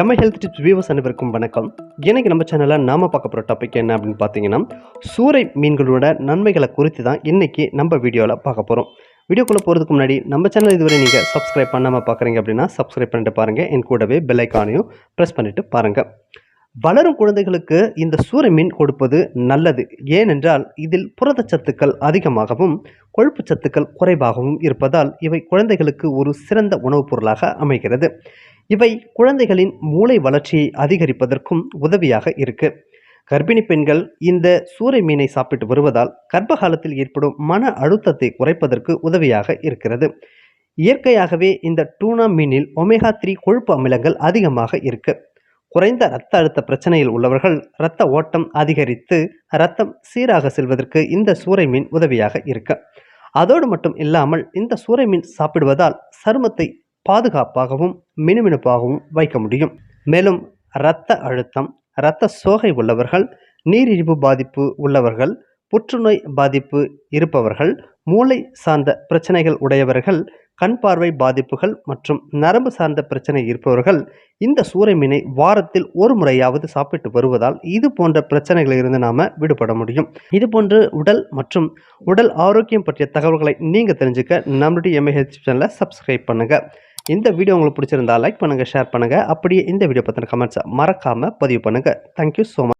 Mi health tips viewers அனைவருக்கும் வணக்கம். இன்றைக்கி நம்ம சேனலில் நாம பார்க்க போகிற டாபிக் என்ன அப்படின்னு பார்த்தீங்கன்னா சூறை மீன்களோட நன்மைகளை குறித்து தான் இன்றைக்கி நம்ம வீடியோவில் பார்க்க போகிறோம் வீடியோக்குள்ளே போகிறதுக்கு முன்னாடி நம்ம சேனல் இதுவரை நீங்கள் சப்ஸ்கிரைப் பண்ணாமல் பார்க்குறீங்க அப்படின்னா சப்ஸ்கிரைப் பண்ணிட்டு பாருங்கள் என் கூடவே பெல் ஐக்கானையும் ப்ரெஸ் பண்ணிவிட்டு பாருங்கள் வளரும் குழந்தைகளுக்கு இந்த சூறை மீன் கொடுப்பது நல்லது. ஏனென்றால் இதில் புரதச்சத்துக்கள் அதிகமாகவும் கொழுப்பு சத்துக்கள் குறைவாகவும் இருப்பதால் இவை குழந்தைகளுக்கு ஒரு சிறந்த உணவுப் பொருளாக அமைகிறது. இவை குழந்தைகளின் மூளை வளர்ச்சியை அதிகரிப்பதற்கும் உதவியாக இருக்கு. கர்ப்பிணி பெண்கள் இந்த சூறை மீனை சாப்பிட்டு வருவதால் கர்ப்பகாலத்தில் ஏற்படும் மன அழுத்தத்தை குறைப்பதற்கு உதவியாக இருக்கிறது. இயற்கையாகவே இந்த டூனா மீனில் ஒமேகா த்ரீ கொழுப்பு அமிலங்கள் அதிகமாக இருக்குது குறைந்த இரத்த அழுத்த பிரச்சனையில் உள்ளவர்கள் இரத்த ஓட்டம் அதிகரித்து இரத்தம் சீராக செல்வதற்கு இந்த சூறை மீன் உதவியாக இருக்க. அதோடு மட்டும் இல்லாமல் இந்த சூறை மீன் சாப்பிடுவதால் சருமத்தை பாதுகாப்பாகவும் மினுமினுப்பாகவும் வைக்க முடியும். மேலும் இரத்த அழுத்தம் இரத்த சோகை உள்ளவர்கள் நீரிழிவு பாதிப்பு உள்ளவர்கள் புற்றுநோய் பாதிப்பு இருப்பவர்கள் மூளை சார்ந்த பிரச்சனைகள் உடையவர்கள் கண் பார்வை பாதிப்புகள் மற்றும் நரம்பு சார்ந்த பிரச்சனை இருப்பவர்கள் இந்த சூறை மீனை வாரத்தில் ஒரு முறையாவது சாப்பிட்டு வருவதால் இது போன்ற பிரச்சனைகளில் இருந்து நாம விடுபட முடியும். இது போன்று உடல் மற்றும் உடல் ஆரோக்கியம் பற்றிய தகவல்களை நீங்க தெரிஞ்சுக்க நம்மளுடைய எம்ஏஹெச் சேனலை சப்ஸ்கிரைப் பண்ணுங்க. இந்த வீடியோ உங்களுக்கு பிடிச்சிருந்தா லைக் பண்ணுங்க ஷேர் பண்ணுங்க. அப்படியே இந்த வீடியோ பற்றின கமெண்ட்ஸை மறக்காம பதிவு பண்ணுங்க. Thank you so much